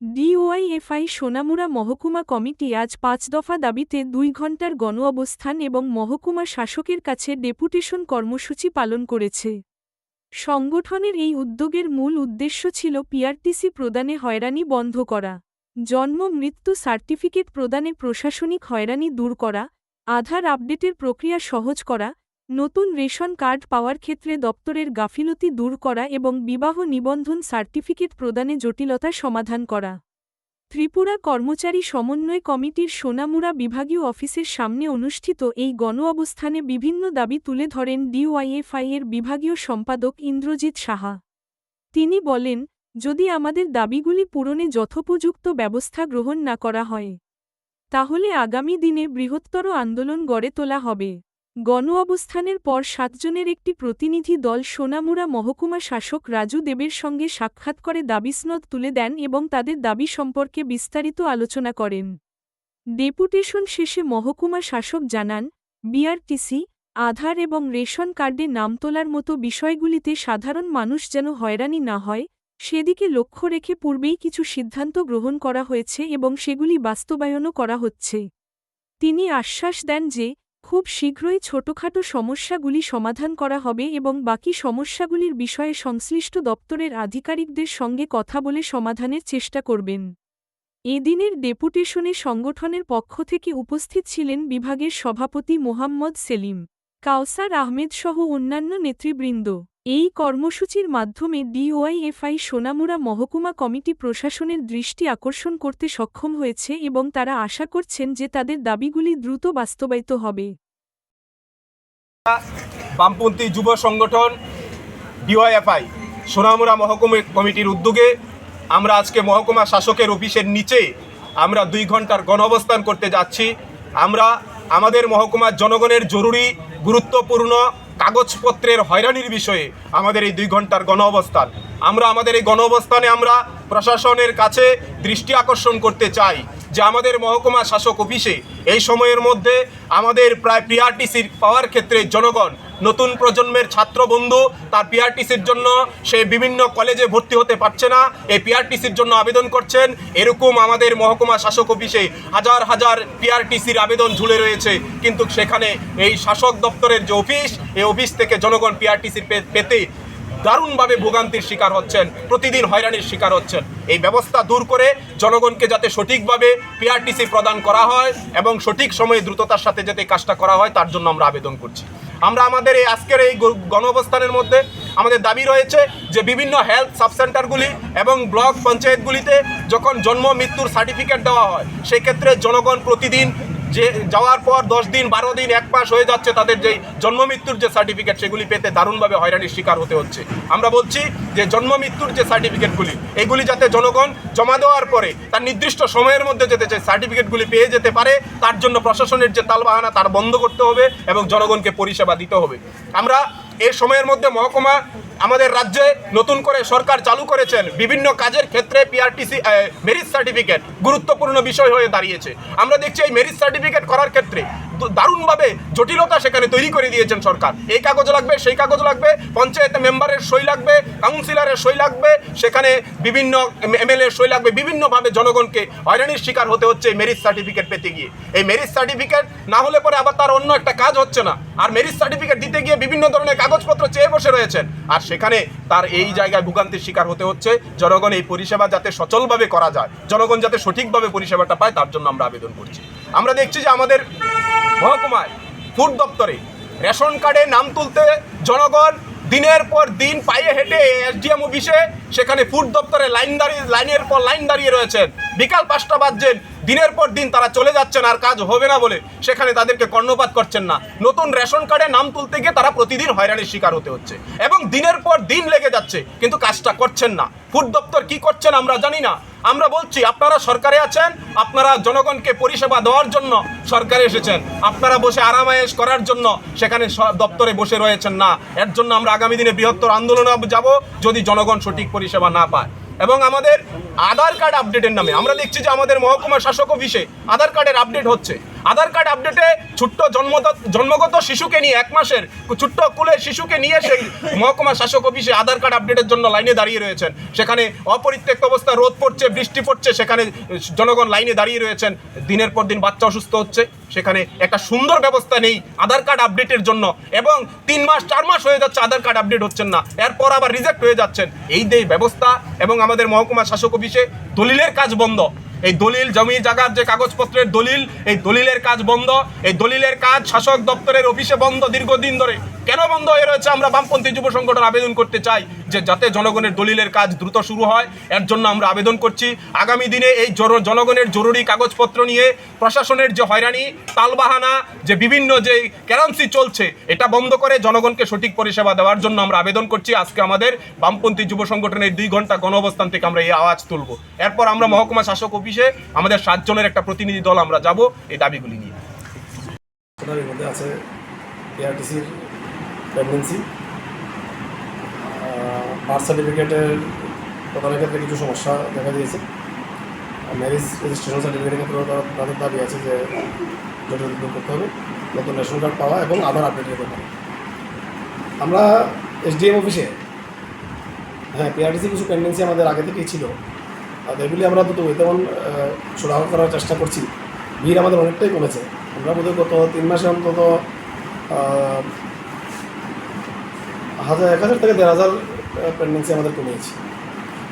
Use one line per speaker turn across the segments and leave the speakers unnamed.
DYFI Sonamura মহকুমা committee আজ পাঁচ দফা দাবিতে দুই ঘণ্টার গণ অবস্থান এবং মহকুমা শাসকের কাছে ডেপুটেশন কর্মসূচি পালন করেছে। সংগঠনের এই উদ্যোগের মূল উদ্দেশ্য ছিল পিআরটিসি প্রদানে হয়রানি বন্ধ করা, জন্ম, মৃত্যু সার্টিফিকেট প্রদানে প্রশাসনিক হয়রানি দূর করা, আধার আপডেটের প্রক্রিয়া সহজ করা নতুন রেশন কার্ড পাওয়ার ক্ষেত্রে দপ্তরের গাফিলতি দূর করা এবং বিবাহ নিবন্ধন সার্টিফিকেট প্রদানে জটিলতা সমাধান করা। ত্রিপুরা কর্মচারী সমন্বয় কমিটির সোনামুড়া বিভাগীয় অফিসের সামনে অনুষ্ঠিত এই গণ অবস্থানে বিভিন্ন দাবি তুলে ধরেন ডিওয়াইএফআই এর বিভাগীয় সম্পাদক ইন্দ্রজিৎ সাহা। তিনি বলেন, যদি আমাদের দাবিগুলি পূরণে যথোপযুক্ত ব্যবস্থা গ্রহণ না করা হয়, তাহলে আগামী দিনে বৃহত্তর আন্দোলন গড়ে তোলা হবে। গণ অবস্থানের পর সাতজনের একটি প্রতিনিধি দল সোনামুরা মহকুমা শাসক রাজু দেবের সঙ্গে সাক্ষাৎ করে দাবিসনদ তুলে দেন এবং তাদের দাবি সম্পর্কে বিস্তারিত আলোচনা করেন। ডেপুটেশন শেষে মহকুমা শাসক জানান, বিআরটিসি, আধার এবং রেশন কার্ডে নাম তোলার মতো বিষয়গুলিতে সাধারণ মানুষ যেন হয়রানি না হয়, সেদিকে লক্ষ্য রেখে পূর্বেই কিছু সিদ্ধান্ত গ্রহণ করা হয়েছে এবং সেগুলি বাস্তবায়নও করা হচ্ছে। তিনি আশ্বাস দেন যে খুব শীঘ্রই ছোটখাটো সমস্যাগুলি সমাধান করা হবে এবং বাকি সমস্যাগুলির বিষয়ে সংশ্লিষ্ট দপ্তরের আধিকারিকদের সঙ্গে কথা বলে সমাধানের চেষ্টা করবেন। এদিনের ডেপুটেশনে সংগঠনের পক্ষ থেকে উপস্থিত ছিলেন বিভাগের সভাপতি মোহাম্মদ সেলিম, কাউসার আহমেদ সহ অন্যান্য নেতৃবৃন্দ। এই কর্মসূচির মাধ্যমে ডিওয়াইএফআই সোনামুড়া মহকুমা কমিটি প্রশাসনের দৃষ্টি আকর্ষণ করতে সক্ষম হয়েছে এবং তারা আশা করছেন যে তাদের দাবিগুলি দ্রুত বাস্তবায়িত হবে।
বামপন্থী যুব সংগঠন ডিওয়াইএফআই সোনামুড়া মহকুমা কমিটির উদ্যোগে আমরা আজকে মহকুমা শাসকের অফিসের নিচে আমরা দুই ঘণ্টার গণঅবস্থান করতে যাচ্ছি। আমরা আমাদের মহকুমার জনগণের জরুরি, গুরুত্বপূর্ণ কাগজপত্রের হয়রানির বিষয়ে আমাদের এই দুই ঘণ্টার গণঅবস্থান আমরা আমাদের এই গণঅবস্থানে আমরা প্রশাসনের কাছে দৃষ্টি আকর্ষণ করতে চাই যে আমাদের মহকুমা শাসক অফিসে এই সময়ের মধ্যে আমাদের প্রায় পিআরটিসির পাওয়ার ক্ষেত্রে জনগণ নতুন প্রজন্মের ছাত্র বন্ধু তার পিআরটিসির জন্য সে বিভিন্ন কলেজে ভর্তি হতে পারছে না। এই পিআরটিসির জন্য আবেদন করছেন। এরকম আমাদের মহকুমা শাসক অফিসে হাজার হাজার পিআরটিসির আবেদন ঝুলে রয়েছে। কিন্তু সেখানে এই শাসক দপ্তরের যে অফিস, এই অফিস থেকে জনগণ পিআরটিসির পেতে দারুণভাবে ভোগান্তির শিকার হচ্ছেন, প্রতিদিন হয়রানির শিকার হচ্ছেন। এই ব্যবস্থা দূর করে জনগণকে যাতে সঠিকভাবে পিআরটিসি প্রদান করা হয় এবং সঠিক সময়ে দ্রুততার সাথে যাতে কাজটা করা হয়, তার জন্য আমরা আবেদন করছি। আমরা আমাদের এই আজকের এই গণ অবস্থানের মধ্যে আমাদের দাবি রয়েছে যে বিভিন্ন হেলথ সাবসেন্টারগুলি এবং ব্লক পঞ্চায়েতগুলিতে যখন জন্ম, মৃত্যুর সার্টিফিকেট দেওয়া হয়, সেক্ষেত্রে জনগণ প্রতিদিন যে যাওয়ার পর দশ দিন, বারো দিন, এক মাস হয়ে যাচ্ছে তাদের যেই জন্ম মৃত্যুর যে সার্টিফিকেট সেগুলি পেতে দারুণভাবে হয়রানির শিকার হতে হচ্ছে। আমরা বলছি যে জন্ম মৃত্যুর যে সার্টিফিকেটগুলি এগুলি যাতে জনগণ জমা দেওয়ার পরে তার নির্দিষ্ট সময়ের মধ্যে যেতে চাই সার্টিফিকেটগুলি পেয়ে যেতে পারে, তার জন্য প্রশাসনের যে তালবাহানা, তার বন্ধ করতে হবে এবং জনগণকে পরিষেবা দিতে হবে। আমরা এই সময়ের মধ্যে মহকুমা আমাদের রাজ্যে নতুন করে সরকার চালু করেছেন বিভিন্ন কাজের ক্ষেত্রে পিআরটিসি মেরিট সার্টিফিকেট গুরুত্বপূর্ণ বিষয় হয়ে দাঁড়িয়েছে। আমরা দেখছি এই মেরিট সার্টিফিকেট করার ক্ষেত্রে দারুণভাবে জটিলতা সেখানে তৈরি করে দিয়েছেন সরকার। এই কাগজ লাগবে, সেই কাগজ লাগবে, পঞ্চায়েত মেম্বারের সই লাগবে, কাউন্সিলরের সই লাগবে, সেখানে বিভিন্ন এমএলএ সই লাগবে, বিভিন্নভাবে জনগণকে হয়রানির শিকার হতে হচ্ছে মেরিট সার্টিফিকেট পেতে গিয়ে। এই মেরিট সার্টিফিকেট না হলে পরে আবার তার অন্য একটা কাজ হচ্ছে না। আর মেরিট সার্টিফিকেট দিতে গিয়ে বিভিন্ন ধরনের কাগজপত্র চেয়ে বসে রয়েছেন। আর সেখানে তার এই জায়গায় ভোগান্তির শিকার হতে হচ্ছে। জনগণ এই পরিষেবা যাতে সচলভাবে করা যায়, জনগণ যাতে সঠিকভাবে পরিষেবাটা পায়, তার জন্য আমরা আবেদন করছি। আমরা দেখছি যে আমাদের মহকুমায় ফুড দপ্তরে রেশন কার্ডে নাম তুলতে জনগণ দিনের পর দিন পায়ে হেঁটে এসডিএম অফিসে সেখানে ফুড দপ্তরে লাইন দাঁড়িয়ে, লাইনের পর লাইন দাঁড়িয়ে রয়েছেন। বিকাল পাঁচটা বাজছেন। দিনের পর দিন তারা চলে যাচ্ছেন আর কাজ হবে না বলে সেখানে তাদেরকে কর্ণপাত করছেন না। নতুন রেশন কার্ডে নাম তুলতে গিয়ে তারা প্রতিদিন হয়রানির শিকার হতে হচ্ছে এবং দিনের পর দিন লেগে যাচ্ছে, কিন্তু কাজটা করছেন না। ফুড দপ্তর কি করছেন আমরা জানি না। আমরা বলছি, আপনারা সরকারে আছেন, আপনারা জনগণকে পরিষেবা দেওয়ার জন্য সরকারে এসেছেন, আপনারা বসে আরামায়েশ করার জন্য সেখানে দপ্তরে বসে রয়েছেন না। এর জন্য আমরা আগামী দিনে বৃহত্তর আন্দোলনে যাব, যদি জনগণ সঠিক পরিষেবা না পায়। এবং আমাদের আধার কার্ড আপডেটের নামে। আমরা দেখছি যে আমাদের মহকুমা শাসক অফিসে আধার কার্ডের আপডেট হচ্ছে। আধার কার্ড আপডেটে ছোট্ট জন্মগত জন্মগত শিশুকে নিয়ে এক মাসের ছোট্ট কুলে শিশুকে নিয়ে সেই মহকুমা শাসক অফিসে আধার কার্ড আপডেটের জন্য লাইনে দাঁড়িয়ে রয়েছেন। সেখানে অপরিত্যক্ত অবস্থা, রোদ পড়ছে, বৃষ্টি পড়ছে, সেখানে জনগণ লাইনে দাঁড়িয়ে রয়েছেন। দিনের পর দিন বাচ্চা অসুস্থ হচ্ছে। সেখানে একটা সুন্দর ব্যবস্থা নেই আধার কার্ড আপডেটের জন্য। এবং তিন মাস, চার মাস হয়ে যাচ্ছে আধার কার্ড আপডেট হচ্ছেন না। এরপর আবার রিজেক্ট হয়ে যাচ্ছেন। এই যে ব্যবস্থা এবং আমাদের মহকুমা শাসক অফিসে দলিলের কাজ বন্ধ। এই দলিল, জমি জায়গার যে কাগজপত্রের দলিল, এই দলিলের কাজ বন্ধ। এই দলিলের কাজ শাসক দপ্তরের অফিসে বন্ধ দীর্ঘদিন ধরে। কেন বন্ধ হয়ে রয়েছে? আমরা বামপন্থী যুব সংগঠন আবেদন করতে চাই যে যাতে জনগণের দলিলের কাজ দ্রুত শুরু হয়। এর জন্য আমরা আবেদন করছি। আগামী দিনে এই জনগণের জরুরি কাগজপত্র নিয়ে প্রশাসনের যে হয়রানি, তালবাহানা, যে বিভিন্ন যে ক্যারান্সি চলছে, এটা বন্ধ করে জনগণকে সঠিক পরিষেবা দেওয়ার জন্য আমরা আবেদন করছি। আজকে আমাদের বামপন্থী যুব সংগঠনের দুই ঘণ্টা গণ অবস্থান থেকে আমরা এই আওয়াজ তুলব। এরপর আমরা মহকুমা শাসক অফিসে আমাদের সাতজনের একটা প্রতিনিধি দল আমরা যাব এই দাবিগুলি নিয়ে।
মধ্যে আছে এআরটিসির প্রেগনেন্সি বার্থ সার্টিফিকেটের প্রদানের ক্ষেত্রে কিছু সমস্যা দেখা দিয়েছে। ম্যারেজ রেজিস্ট্রেশন সার্টিফিকেটের ক্ষেত্রেও তারা- তাদের দাবি আছে যে জটিল করতে হবে, নতুন রেশন কার্ড পাওয়া এবং আধার আপডেটের ব্যাপারে আমরা এসডিএম অফিসে হ্যাঁ পিআরটিসি কিছু পেন্ডেন্সি আমাদের আগে থেকেই ছিল। এগুলি আমরা দুটো তেমন সুরাহ করার চেষ্টা করছি। ভিড় আমাদের অনেকটাই কমেছে। আমরা বোধহয় গত তিন মাসে অন্তত হাজার, এক হাজার থেকে দেড় হাজার প্রেগনেন্সি আমাদের কমিয়েছি।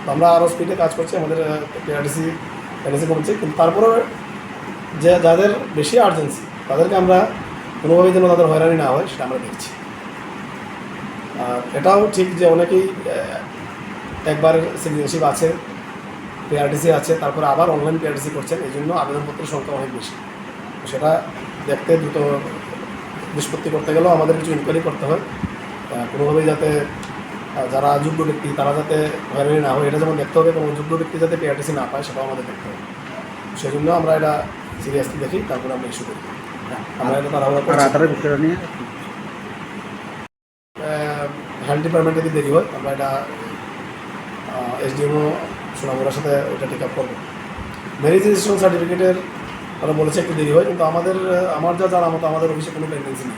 তো আমরা আরও স্পিডে কাজ করছি, আমাদের পিআরডিসি প্রেগনেন্সি কমছে। কিন্তু তারপরেও যে যাদের বেশি আর্জেন্সি তাদেরকে আমরা কোনোভাবেই যেন তাদের হয়রানি না হয়, সেটা আমরা দেখছি। আর এটাও ঠিক যে অনেকেই একবার সিটিজেনশিপ আছে। পিআরটিসি আছে তারপরে আবার অনলাইন পিআরটিসি করছেন এই জন্য আবেদনপত্রের সংখ্যা অনেক বেশি। সেটা দেখতে দ্রুত নিষ্পত্তি করতে গেলেও আমাদের কিছু ইনকোয়ারি করতে হয়। কোনোভাবেই যাতে যারা যোগ্য ব্যক্তি তারা যাতে হয়রানি না হয় এটা যেমন দেখতে হবে কোনো যোগ্য ব্যক্তি যাতে পিআরটিসি না পায় সেটাও আমাদের দেখতে হবে। সেজন্য আমরা এটা সিরিয়াসলি দেখি তারপরে আমরা ইস্যু করি। আমরা এটা
বিষয়টা নিয়ে?
হেলথ ডিপার্টমেন্টে যদি দেরি হয় আমরা এটা এসডিএমও সোনামুরার সাথে ওটা টেক আপ করব। ম্যারেজ রেজিস্ট্রেশন সার্টিফিকেটের ওরা বলেছে, একটু দেরি হয়, কিন্তু আমাদের, আমার যা জানা মতো আমাদের অফিসে কোনো পেন্ডেন্সি নেই।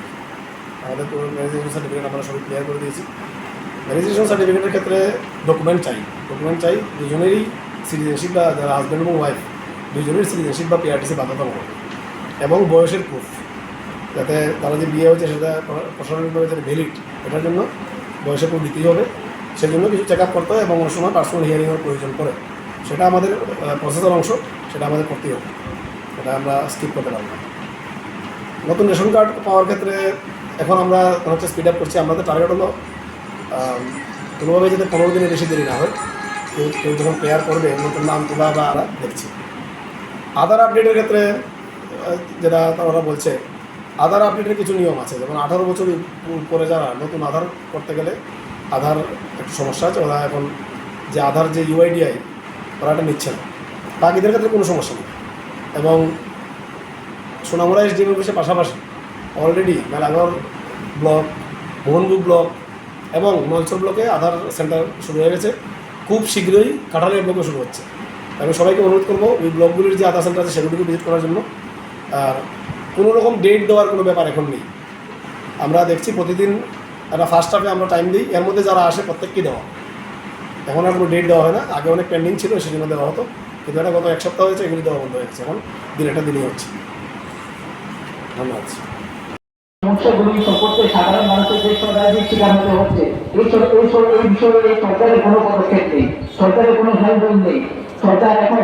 আমাদের কোনো রেজিস্ট্রেশন সার্টিফিকেট আমরা সবই ক্লিয়ার করে দিয়েছি। ম্যারেজ রেজিস্ট্রেশন সার্টিফিকেটের ক্ষেত্রে ডকুমেন্ট চাই ডকুমেন্ট চাই দুজনেরই সিটিজেনশিপ বা যারা হাজব্যান্ড এবং ওয়াইফ দুজনের সিটিজেনশিপ বা পিআরটিসি বাধ্যতামূলক এবং বয়সের প্রুফ যাতে তারা যে বিয়ে হয়েছে সেটা প্র- প্রশাসনিকভাবে যাতে ভ্যালিড এটার জন্য বয়সের প্রুফ দিতেই হবে। সেজন্য কিছু চেক আপ করতে হয় এবং অনেক সময় পার্সোনাল হিয়ারিংয়ের প্রয়োজন পড়ে। সেটা আমাদের প্রসেসের অংশ, সেটা আমাদের করতেই হবে। এটা আমরা স্কিপ করতে পারব না। নতুন রেশন কার্ড পাওয়ার ক্ষেত্রে এখন আমরা হচ্ছে স্পিড আপ করছি। আমাদের টার্গেট হলো কোনোভাবে যাতে পনেরো দিনের বেশি দেরি না হয়। কেউ কেউ যখন প্রেয়ার করবে, নতুন নাম তোলা বা আমরা দেখছি। আধার আপডেটের ক্ষেত্রে যেটা ওরা বলছে আধার আপডেটের কিছু নিয়ম আছে। যেমন আঠারো বছর পরে যারা নতুন আধার করতে গেলে আধার একটু সমস্যা আছে, ওরা এখন যে আধার যে ইউআইডিআই ওরা এটা নিচ্ছে না। বাকিদের ক্ষেত্রে কোনো সমস্যা নেই। এবং সোনামুড়া এসডিএম অফিসের পাশাপাশি already Melaghar block Mohanbhog block এবং নলচর ব্লকে আধার সেন্টার শুরু হয়ে গেছে। খুব শীঘ্রই কাঠালিয়া ব্লকে শুরু হচ্ছে। আমি সবাইকে অনুরোধ করব, ওই ব্লকগুলির যে আধার সেন্টার আছে, সেগুলিকে ভিজিট করার জন্য। আর কোনো রকম ডেট দেওয়ার কোনো ব্যাপার এখন নেই। আমরা দেখছি প্রতিদিন একটা ফার্স্ট হাফে আমরা টাইম দিই এর মধ্যে যারা আসে প্রত্যেককেই দেওয়া এখন আর কোনো ডেট দেওয়া হয় না আগে অনেক পেন্ডিং ছিল সেজন্য দেওয়া হতো কিন্তু এটা গত এক সপ্তাহ হয়েছে এগুলি দেওয়া বন্ধ হয়ে গেছে এখন দিন একটা দিনই হচ্ছে ধন্যবাদ
সরকারের কোনো নেই সরকার এখন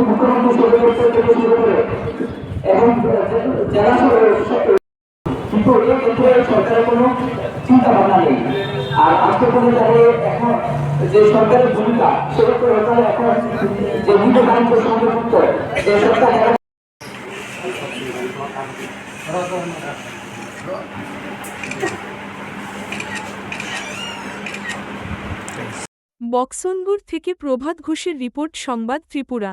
মুখ্যমন্ত্রী এবং যারা কিন্তু সরকারের কোনো চিন্তা ভাবনা নেই। আর আন্তর্জাতিক দাঁড়িয়ে এখন যে সরকারের ভূমিকা, সেটা এখন যে সঙ্গে যুক্ত যে সরকার
বক্সনগর থেকে প্রভাত ঘোষের রিপোর্ট, সংবাদ ত্রিপুরা।